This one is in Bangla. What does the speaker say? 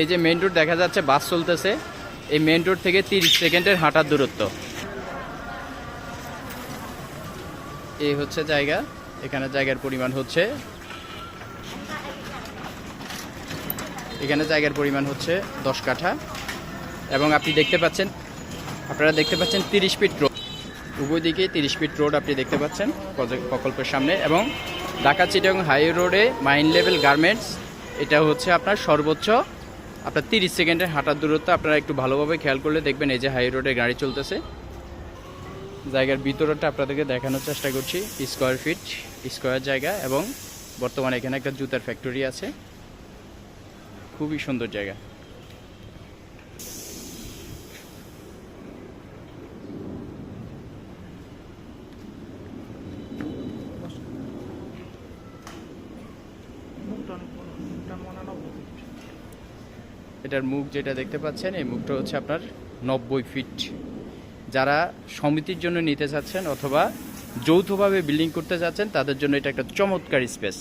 এই যে মেইন রোড দেখা যাচ্ছে, বাস চলতেছে। এই মেন রোড থেকে তিরিশ সেকেন্ডের হাঁটার দূরত্ব। এই হচ্ছে জায়গা। এখানে জায়গার পরিমাণ হচ্ছে। এখানে জায়গার পরিমাণ হচ্ছে দশ কাঠা। এবং আপনি দেখতে পাচ্ছেন, আপনারা দেখতে পাচ্ছেন তিরিশ ফিট রোড উভয় দিকে তিরিশ ফিট রোড আপনি দেখতে পাচ্ছেন প্রকল্পের সামনে। এবং ঢাকা চিটাং হাই রোডে মাইন লেভেল গার্মেন্টস এটা হচ্ছে আপনার সর্বোচ্চ আপনার তিরিশ সেকেন্ডের হাঁটার দূরত্ব আপনারা একটু ভালোভাবে খেয়াল করলে দেখবেন এই যে হাই রোডে গাড়ি চলতেছে। জায়গার ভিতরটা আপনাদেরকে দেখানোর চেষ্টা করছি স্কোয়ার ফিট স্কোয়ার জায়গা এবং বর্তমানে এখানে একটা জুতার ফ্যাক্টরি আছে। খুবই সুন্দর জায়গা। এটার মুখ যেটা দেখতে পাচ্ছেন, এই মুখটা হচ্ছে আপনার নব্বই ফিট যারা সমিতির জন্য নিতে চাচ্ছেন অথবা যৌথভাবে বিল্ডিং করতে চাচ্ছেন, তাদের জন্য এটা একটা চমৎকার স্পেস